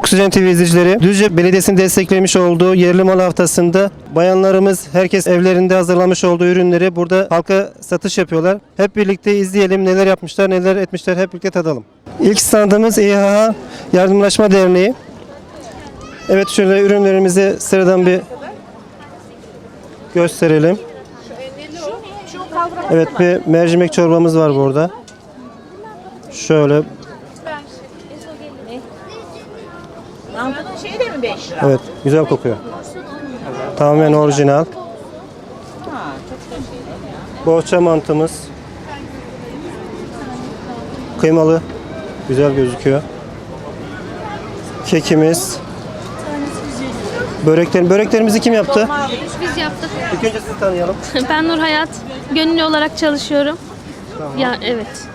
Oksijen TV izleyicileri. Düzce Belediyesi'nin desteklemiş olduğu yerli mal haftasında bayanlarımız herkes evlerinde hazırlamış olduğu ürünleri burada halka satış yapıyorlar. Hep birlikte izleyelim neler yapmışlar, neler etmişler hep birlikte tadalım. İlk standımız İHA Yardımlaşma Derneği. Evet şöyle ürünlerimizi sıradan bir gösterelim. Evet bir mercimek çorbamız var burada. Şöyle Şey de mi 5 lira? Evet, güzel kokuyor. Tamamen orijinal. Bohça mantımız. Kıymalı. Güzel gözüküyor. Kekimiz. Börekler, böreklerimizi kim yaptı? Biz yaptık. İlk önce sizi tanıyalım. Ben Nur Hayat. Gönüllü olarak çalışıyorum. Ya evet.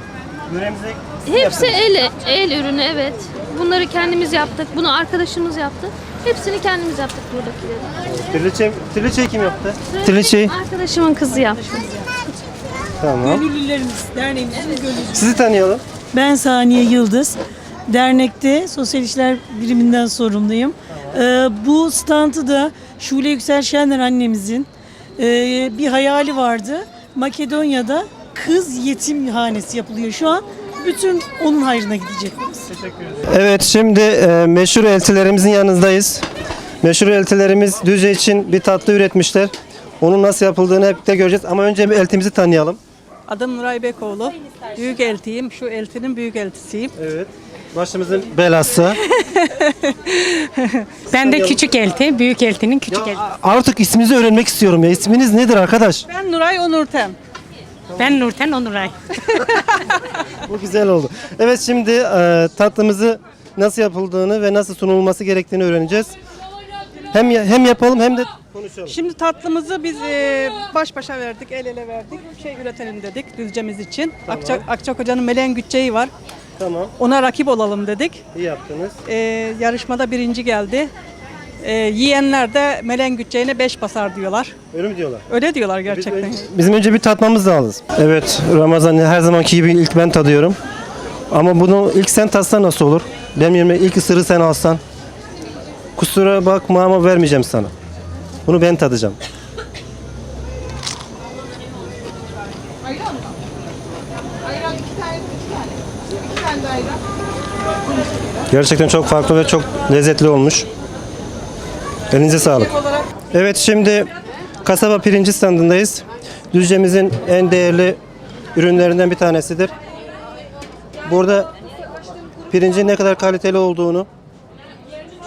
Böreğimizi Hepsi el el ürünü evet. Bunları kendimiz yaptık. Bunu arkadaşımız yaptı. Hepsini kendimiz yaptık buradakileri. Trileçe, trileçeyi kim yaptı? Trileçeyi. Arkadaşımın kızı yaptı. Tamam. Gönüllülerimiz, derneğimizin gönüllüleri. Sizi tanıyalım. Ben Saniye Yıldız. Dernekte Sosyal İşler Biriminden sorumluyum. Ee, bu standı da Şule Yüksel Şenler annemizin e, bir hayali vardı. Makedonya'da kız yetimhanesi yapılıyor şu an. Bütün onun hayrına gidecek. Evet şimdi e, meşhur eltilerimizin yanındayız. Meşhur eltilerimiz Düzce için bir tatlı üretmişler. Onun nasıl yapıldığını hep de göreceğiz ama önce bir eltimizi tanıyalım. Adım Nuray Bekoğlu. Büyük eltiyim. Şu eltinin büyük eltisiyim. Evet. Başımızın belası. Ben de küçük elti, büyük eltinin küçük elti. Artık isminizi öğrenmek istiyorum ya. İsminiz nedir arkadaş? Ben Nuray Onurtem. Ben Nurten Onuray. Bu güzel oldu. Evet şimdi e, tatlımızı nasıl yapıldığını ve nasıl sunulması gerektiğini öğreneceğiz. Hem ya- hem yapalım hem de konuşalım. Şimdi tatlımızı biz e, baş başa verdik, el ele verdik. Şey üretelim dedik düzcemiz için. Akçak, Akçak Hoca'nın Melen Gütçeyi var. Tamam. Ona rakip olalım dedik. İyi yaptınız. E, yarışmada birinci geldi. E, yiyenler de Melen Gütçeğine beş basar diyorlar. Öyle mi diyorlar? Öyle diyorlar gerçekten. bizim önce bir tatmamız lazım. Evet Ramazan her zamanki gibi ilk ben tadıyorum. Ama bunu ilk sen tatsan nasıl olur? Benim yerime ilk ısırığı sen alsan. Kusura bakma ama vermeyeceğim sana. Bunu ben tadacağım. Gerçekten çok farklı ve çok lezzetli olmuş. Elinize sağlık. Evet şimdi kasaba pirinci standındayız. Düzce'mizin en değerli ürünlerinden bir tanesidir. Burada pirincin ne kadar kaliteli olduğunu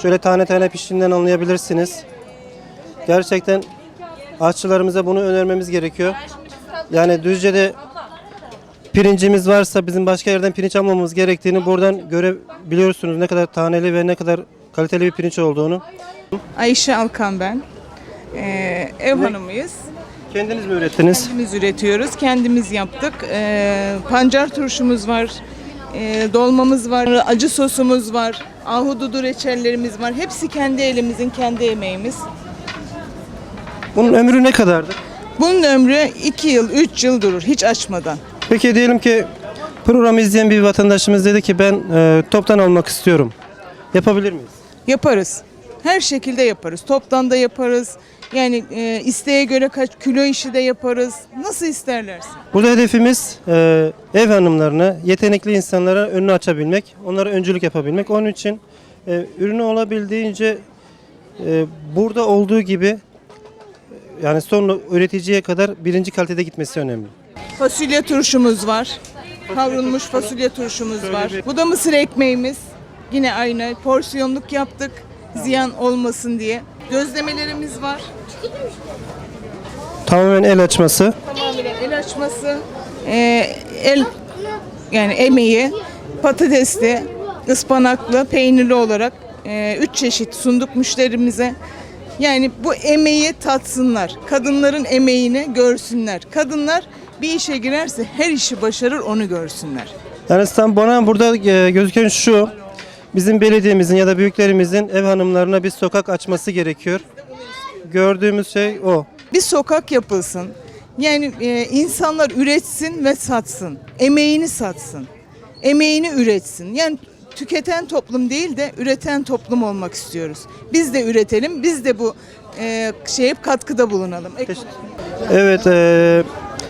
şöyle tane tane piştiğinden anlayabilirsiniz. Gerçekten aşçılarımıza bunu önermemiz gerekiyor. Yani Düzce'de pirincimiz varsa bizim başka yerden pirinç almamamız gerektiğini buradan görebiliyorsunuz. Ne kadar taneli ve ne kadar kaliteli bir pirinç olduğunu. Ayşe Alkan ben. Ee, ev hanımıyız. Kendiniz mi ürettiniz? Kendimiz üretiyoruz, kendimiz yaptık. Ee, pancar turşumuz var, ee, dolmamız var, acı sosumuz var, ahududu reçellerimiz var. Hepsi kendi elimizin, kendi emeğimiz. Bunun ömrü ne kadardır? Bunun ömrü 2 yıl, 3 yıl durur hiç açmadan. Peki diyelim ki programı izleyen bir vatandaşımız dedi ki ben e, toptan almak istiyorum. Yapabilir miyiz? Yaparız. Her şekilde yaparız. Toptan da yaparız. Yani e, isteğe göre kaç kilo işi de yaparız. Nasıl isterlerse. Burada hedefimiz e, ev hanımlarına, yetenekli insanlara önünü açabilmek, onlara öncülük yapabilmek. Onun için e, ürünü olabildiğince e, burada olduğu gibi yani son üreticiye kadar birinci kalitede gitmesi önemli. Fasulye turşumuz var. Kavrulmuş fasulye turşumuz var. Bu da mısır ekmeğimiz. Yine aynı porsiyonluk yaptık. Ziyan olmasın diye. Gözlemelerimiz var. Tamamen el açması. Tamamen el açması. Ee, el yani emeği patatesli, ıspanaklı, peynirli olarak e, üç çeşit sunduk müşterimize. Yani bu emeği tatsınlar. Kadınların emeğini görsünler. Kadınlar bir işe girerse her işi başarır onu görsünler. Yani sen bana burada e, gözüken şu. Bizim belediyemizin ya da büyüklerimizin ev hanımlarına bir sokak açması gerekiyor. Gördüğümüz şey o. Bir sokak yapılsın. Yani e, insanlar üretsin ve satsın. Emeğini satsın. Emeğini üretsin. Yani tüketen toplum değil de üreten toplum olmak istiyoruz. Biz de üretelim, biz de bu e, şeye katkıda bulunalım. Evet, e,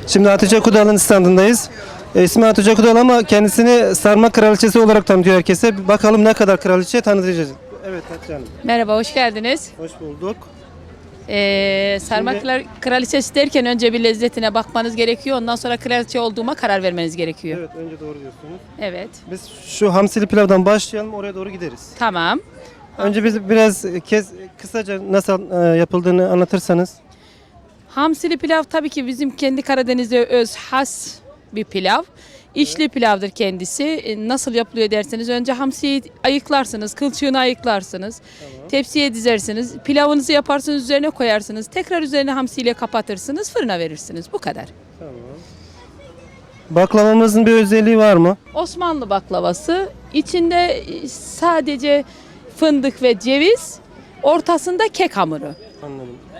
şimdi Hatice Kudal'ın standındayız. E, ismi Hatice Kudal ama kendisini sarma kraliçesi olarak tanıtıyor herkese. Bakalım ne kadar kraliçe tanıtacağız. Evet Hatice Hanım, Merhaba, hoş geldiniz. hoş bulduk. Ee, sarma Şimdi- kral- kraliçesi derken önce bir lezzetine bakmanız gerekiyor. Ondan sonra kraliçe olduğuma karar vermeniz gerekiyor. Evet, önce doğru diyorsunuz. Evet, Biz şu hamsili pilavdan başlayalım, oraya doğru gideriz. tamam. Önce biz biraz kez kısaca nasıl e, yapıldığını anlatırsanız. Hamsili pilav tabii ki bizim kendi Karadeniz'e öz has bir pilav. İçli pilavdır kendisi. E, Nasıl yapılıyor derseniz önce hamsiyi ayıklarsınız, kılçığını ayıklarsınız. Tepsiye dizersiniz. Pilavınızı yaparsınız, üzerine koyarsınız. Tekrar üzerine hamsiyle kapatırsınız, fırına verirsiniz. Bu kadar. Baklavamızın bir özelliği var mı? Osmanlı baklavası içinde sadece fındık ve ceviz, ortasında kek hamuru.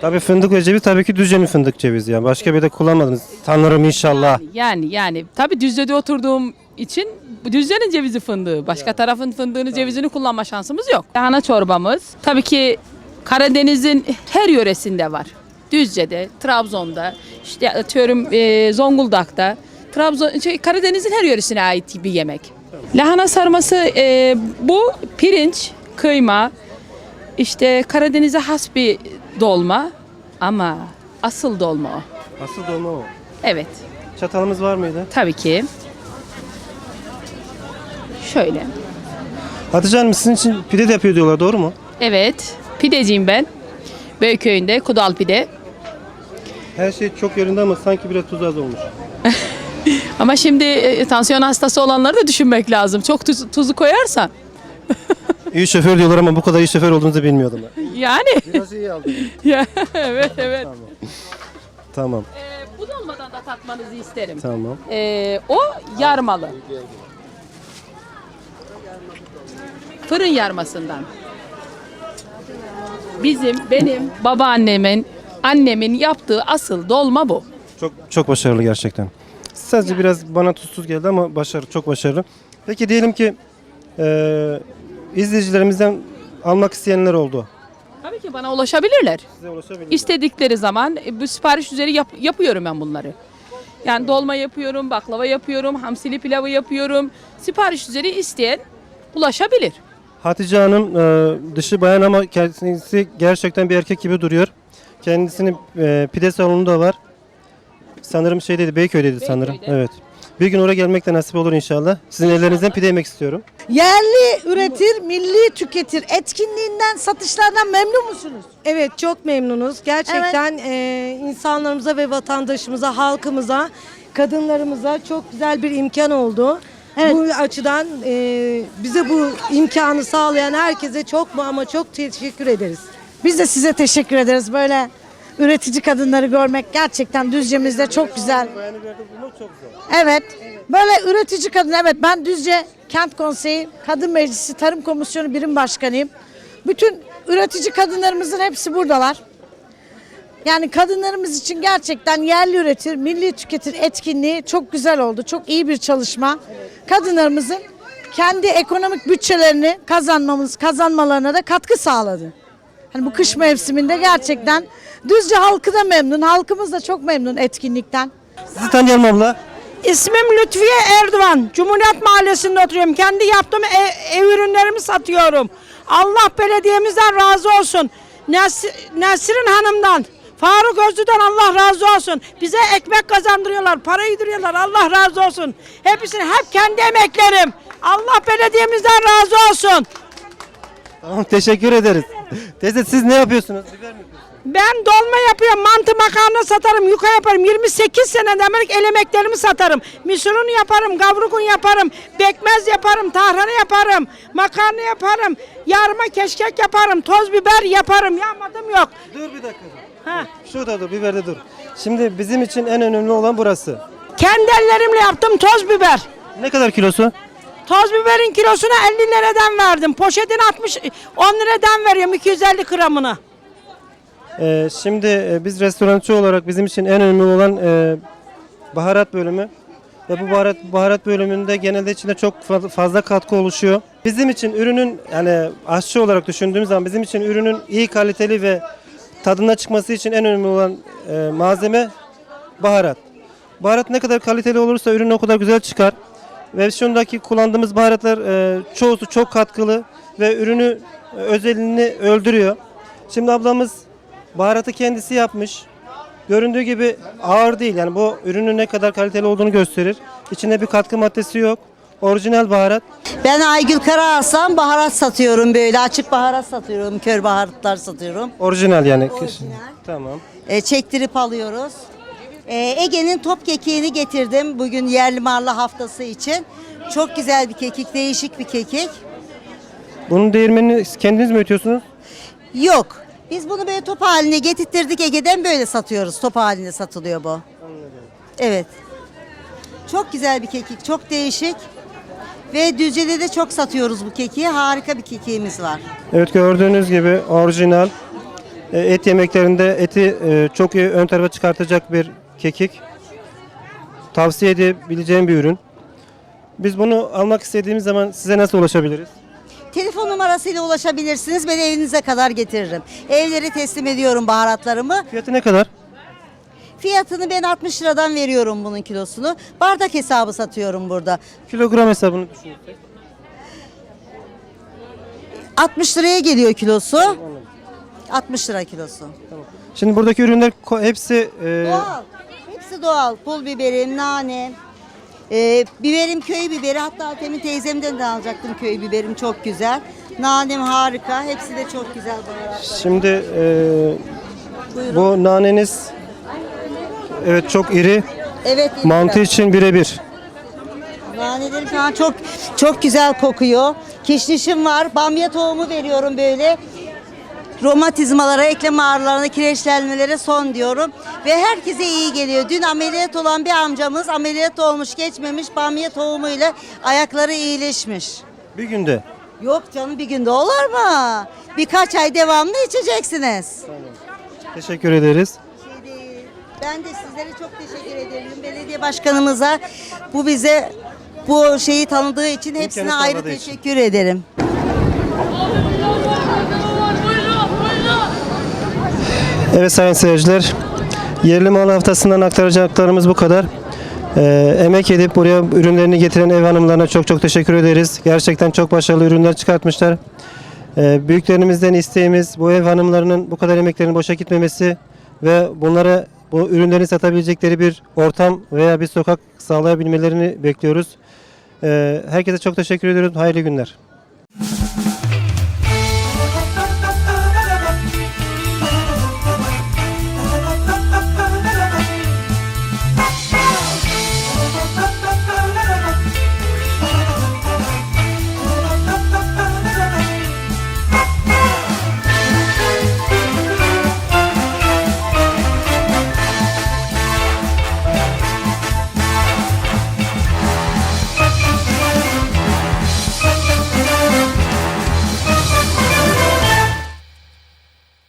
Tabii fındık ve ceviz tabii ki Düzce'nin fındık cevizi yani. Başka bir de kullanmadınız. Tanrım inşallah. Yani yani tabii Düzce'de oturduğum için Düzce'nin cevizi fındığı. Başka tarafın fındığını cevizini kullanma şansımız yok. Lahana çorbamız tabii ki Karadeniz'in her yöresinde var. Düzce'de, Trabzon'da, işte atıyorum e, Zonguldak'ta. Trabzon, şey, Karadeniz'in her yöresine ait bir yemek. Lahana sarması e, bu pirinç, kıyma, işte Karadeniz'e has bir dolma ama asıl dolma o. Asıl dolma o. Evet. Çatalımız var mıydı? Tabii ki. Şöyle. Hatice Hanım sizin için pide de yapıyor diyorlar doğru mu? Evet. Pideciyim ben. Beyköy'ünde Kudal Pide. Her şey çok yerinde ama sanki biraz tuz az olmuş. Ama şimdi e, tansiyon hastası olanları da düşünmek lazım. Çok tuz- tuzu koyarsan. İyi şoför diyorlar ama bu kadar iyi şoför olduğunuzu bilmiyordum ben. Yani. Biraz iyi aldım. Ya, evet evet. Tamam, Ee, bu dolmadan da tatmanızı isterim. tamam. Ee, o yarmalı. Fırın yarmasından. Bizim, benim babaannemin, annemin yaptığı asıl dolma bu. Çok çok başarılı gerçekten. Sadece biraz bana tuzsuz geldi ama başarılı, çok başarılı. Peki diyelim ki eee izleyicilerimizden almak isteyenler oldu. Tabii ki bana ulaşabilirler. Size ulaşabilir. İstedikleri zaman e, bu sipariş üzeri yap- yapıyorum ben bunları. Yani dolma yapıyorum, baklava yapıyorum, hamsili pilavı yapıyorum. Sipariş üzeri isteyen ulaşabilir. Hatice Hanım eee, dışı bayan ama kendisi gerçekten bir erkek gibi duruyor. Kendisinin eee, pide salonu da var. Sanırım şeydeydi, Beyköy'deydi sanırım. Beyköy'de. Evet. Bir gün oraya gelmek de nasip olur inşallah. Sizin ellerinizden pide yemek istiyorum. Yerli üretir, milli tüketir. Etkinliğinden, satışlardan memnun musunuz? Evet çok memnunuz. Gerçekten e, insanlarımıza ve vatandaşımıza, halkımıza, kadınlarımıza çok güzel bir imkan oldu. Bu açıdan e, bize bu imkanı sağlayan herkese çok mu ama çok teşekkür ederiz. Biz de size teşekkür ederiz. Böyle üretici kadınları görmek gerçekten Düzce'mizde çok güzel. Evet. Böyle üretici kadın. Evet ben Düzce Kent Konseyi Kadın Meclisi Tarım Komisyonu Birim Başkanıyım. Bütün üretici kadınlarımızın hepsi buradalar. Yani kadınlarımız için gerçekten yerli üretir, milli tüketir etkinliği çok güzel oldu. Çok iyi bir çalışma. Kadınlarımızın kendi ekonomik bütçelerini kazanmamız, kazanmalarına da katkı sağladı. Hani bu kış mevsiminde gerçekten Düzce halkı da memnun, halkımız da çok memnun etkinlikten. Sizi tanıyalım abla. İsmim Lütfiye Erdoğan. Cumhuriyet Mahallesi'nde oturuyorum. Kendi yaptığım ev, ev ürünlerimi satıyorum. Allah belediyemizden razı olsun. Nes- Nesrin Hanım'dan, Faruk Özlü'den Allah razı olsun. Bize ekmek kazandırıyorlar, para yediriyorlar. Allah razı olsun. Hepsini hep kendi emeklerim. Allah belediyemizden razı olsun. Tamam teşekkür ederiz. Teyze siz ne yapıyorsunuz? Biber mi? Ben dolma yapıyorum, mantı makarna satarım, yuka yaparım. 28 sene demek el emeklerimi satarım. Misurun yaparım, gavrugun yaparım, bekmez yaparım, tarhana yaparım, makarna yaparım, yarma keşkek yaparım, toz biber yaparım. Yapmadım yok. Dur bir dakika. Ha. Şurada dur, biberde dur. Şimdi bizim için en önemli olan burası. Kendi ellerimle yaptım toz biber. Ne kadar kilosu? Toz biberin kilosunu 50 liradan verdim. Poşetini 60 10 liradan veriyorum 250 gramını. Ee, şimdi e, biz restorançı olarak bizim için en önemli olan e, baharat bölümü. ve bu baharat baharat bölümünde genelde içinde çok fa- fazla katkı oluşuyor. Bizim için ürünün yani aşçı olarak düşündüğümüz zaman bizim için ürünün iyi kaliteli ve tadına çıkması için en önemli olan e, malzeme baharat. Baharat ne kadar kaliteli olursa ürün o kadar güzel çıkar. Ve şundaki kullandığımız baharatlar e, çoğusu çok katkılı ve ürünü e, özelliğini öldürüyor. Şimdi ablamız baharatı kendisi yapmış. Göründüğü gibi ağır değil. Yani bu ürünün ne kadar kaliteli olduğunu gösterir. İçinde bir katkı maddesi yok. Orijinal baharat. Ben Aygül Karahasan baharat satıyorum böyle açık baharat satıyorum, kör baharatlar satıyorum. Orijinal yani. Orijinal. Tamam. E, çektirip alıyoruz. E, Ege'nin top kekiğini getirdim bugün yerli marlı haftası için. Çok güzel bir kekik, değişik bir kekik. Bunun değirmenini kendiniz mi ötüyorsunuz? Yok. Biz bunu böyle top haline getirttirdik Ege'den böyle satıyoruz. Top halinde satılıyor bu. Evet. Çok güzel bir kekik, çok değişik. Ve Düzce'de de çok satıyoruz bu kekiği. Harika bir kekiğimiz var. Evet gördüğünüz gibi orijinal e, et yemeklerinde eti e, çok iyi ön tarafa çıkartacak bir kekik. Tavsiye edebileceğim bir ürün. Biz bunu almak istediğimiz zaman size nasıl ulaşabiliriz? Telefon numarasıyla ulaşabilirsiniz. Ben evinize kadar getiririm. Evlere teslim ediyorum baharatlarımı. Fiyatı ne kadar? Fiyatını ben 60 liradan veriyorum bunun kilosunu. Bardak hesabı satıyorum burada. Kilogram hesabını düşünürsek. 60 liraya geliyor kilosu. 60 lira kilosu. Şimdi buradaki ürünler ko- hepsi e, Doğal. Hepsi doğal. Pul biberim, nane. Ee, biberim köy biberi. Hatta temin teyzemden de alacaktım köy biberim. Çok güzel. Nanem harika. Hepsi de çok güzel baharatlar. şimdi e, Buyurun. bu naneniz evet çok iri. Evet. Mantı için birebir. Nanelerim falan çok çok güzel kokuyor. Kişnişim var. Bamya tohumu veriyorum böyle. Romatizmalara, eklem ağrılarına, kireçlenmelere son diyorum. Ve herkese iyi geliyor. Dün ameliyat olan bir amcamız ameliyat olmuş geçmemiş bamya tohumuyla ayakları iyileşmiş. Bir günde. Yok canım bir günde olur mu? Birkaç ay devamlı içeceksiniz. Teşekkür ederiz. Ben de sizlere çok teşekkür ederim. Belediye başkanımıza bu bize bu şeyi tanıdığı için hepsine ayrı sağladığı için. teşekkür ederim. Evet sayın seyirciler, yerli mal haftasından aktaracaklarımız bu kadar. Ee, emek edip buraya ürünlerini getiren ev hanımlarına çok çok teşekkür ederiz. Gerçekten çok başarılı ürünler çıkartmışlar. Ee, büyüklerimizden isteğimiz bu ev hanımlarının bu kadar emeklerinin boşa gitmemesi ve bunlara bu ürünlerini satabilecekleri bir ortam veya bir sokak sağlayabilmelerini bekliyoruz. Ee, herkese çok teşekkür ediyoruz. Hayırlı günler.